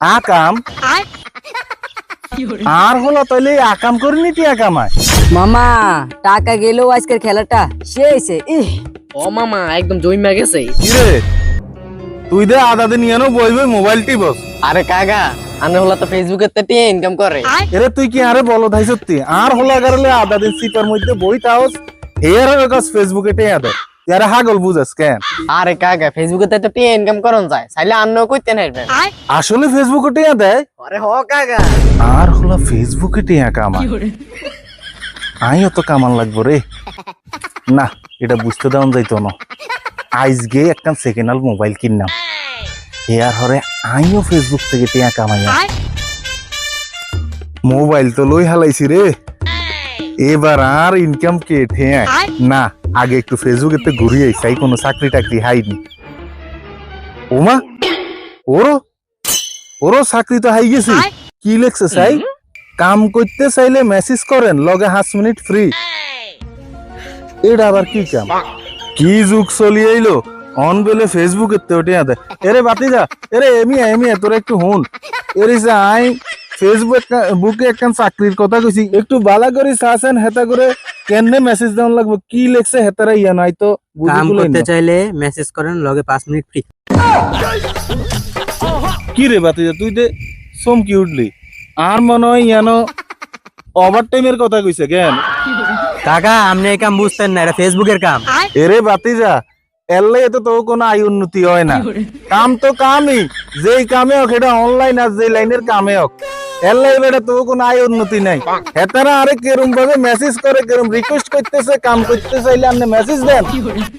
আকাম। আর? হলো তাহলে এই আকাম করিনি টিয়া কামায় মামা টাকা গেলেও আজকের খেলাটা শেষে ও মামা একদম জইমা গেছে। কিরে? তুই দে আদা দিন ইয়ানো বইবে মোবাইল টিপস আরে কাকা আনে হলো তো ফেসবুকে তে ইনকাম করে। এরে তুই কি আরে বলো ধাই সত্যি? আর হলো গারলে আদা দিন সিপার মধ্যে বই তাওস হেয়ার হবে কাজ ফেসবুকে টিয়া দে। ইয়ারে হাগল বুঝাস কেন? আরে কাকা ফেসবুকে তে তো ইনকাম করন যায় চাইলে আন্ন কইতে নাইবেন আসলে ফেসবুকে টিয়া দেয়? আরে হ কাকা। আর হলো ফেসবুকে টিয়া কামা আইও তো কামান লাগবো রে। না এটা বুঝতে দেওয়া যাইতো না। আইজগে একটা সেকেন্ড হ্যান্ড মোবাইল কিনলাম। এর হরে আইও ফেসবুক থেকে টিয়া কামাইয়া। মোবাইল তো লই হালাইছি রে। এবার আর ইনকাম কে ঠেয়া না আগে একটু ফেসবুকে তো ঘুরিয়ে চাই কোনো চাকরি টাকরি হাইনি ওমা ওরও ওরও চাকরি তো হাই গেছি। কি লেখছে সাই কাম করতে চাইলে মেসেজ করেন লগে পাঁচ মিনিট ফ্রি এটা আবার কি কাম? কি যুগ চলি আইলো? অন বেলে ফেসবুকে তো ওটে এরে বাতি যা এরে এমিয়া এমিয়া তোরা একটু হুন। এরে যে আই ফেসবুক বুকে একখান চাকরির কথা কইছি। একটু বালা করে চাচ্ছেন হেতা করে কেনে মেসেজ দেওয়ান লাগবে? কি লেখছে হেতারা ইয়া নাই তো কাম করতে চাইলে মেসেজ করেন লগে পাঁচ মিনিট ফ্রি কি রে বাতি তুই দে চমকি উঠলি। আর মনে হয় ইয়ানো ওভার টাইমের কথা কইছে কেন? কাকা আপনি এই কাম বুঝতেন না এটা ফেসবুকের কাম। এরে বাতিজা এলে তো তো কোনো আয় উন্নতি হয় না। কাম তো কামই যেই কামে হোক এটা অনলাইন আর যে লাইনের কামে হোক। এলে বেটা তো কোনো আয় উন্নতি নাই। হেতারা আরে কেরম ভাবে মেসেজ করে কেরম রিকোয়েস্ট করতেছে কাম করতে চাইলে আপনি মেসেজ দেন।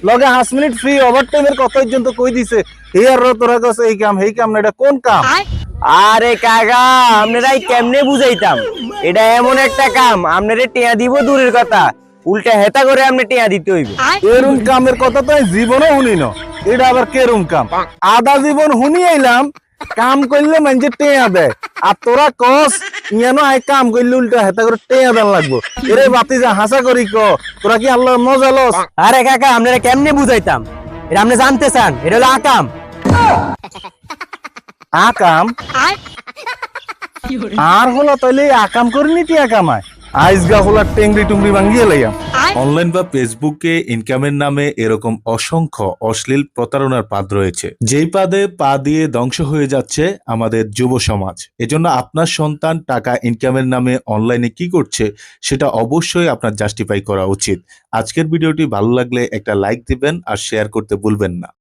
লগে পাঁচ মিনিট ফ্রি ওভার টাইমের কথা পর্যন্ত কই দিছে? এই আর তোরা কাছে এই কাম এই কাম না এটা কোন কাম? আরে কাকা আপনারাই কেমনে বুঝাইতাম? এটা এমন একটা কাম আপনারে টিয়া দিব দূরের কথা। উল্টা হেতা করে আপনি টিয়া দিতে হইবে। এরম কামের কথা তো জীবনে শুনি না এটা আবার কেরম কাম? আধা জীবন শুনি আইলাম কাম করলে মানুষে টেয়া দেয়। আর তোরা কস ইয়ানো আই কাম করলে উল্টা হেতা করে টেয়া দেন লাগবো। এরে বাতি যা হাসা করি ক? তোরা কি আল্লাহ মজা লস? আরে কাকা আপনারা কেমনে বুঝাইতাম? এটা আপনি জানতে চান এটা হলো আকাম। আকাম? আর হলো তাইলে আকাম করিনি টিয়া কামায় আইসগা হলা টেংরি টুংরি ভাঙ্গিয়ে লাইয়াম অনলাইন বা ফেসবুকে ইনকামের নামে এরকম অসংখ্য অশ্লীল প্রতারণার পাদ রয়েছে। যেই পাদে পা দিয়ে ধ্বংস হয়ে যাচ্ছে আমাদের যুব সমাজ। এজন্য আপনার সন্তান টাকা ইনকামের নামে অনলাইনে কি করছে সেটা অবশ্যই আপনার জাস্টিফাই করা উচিত। আজকের ভিডিওটি ভালো লাগলে একটা লাইক দিবেন আর শেয়ার করতে ভুলবেন না।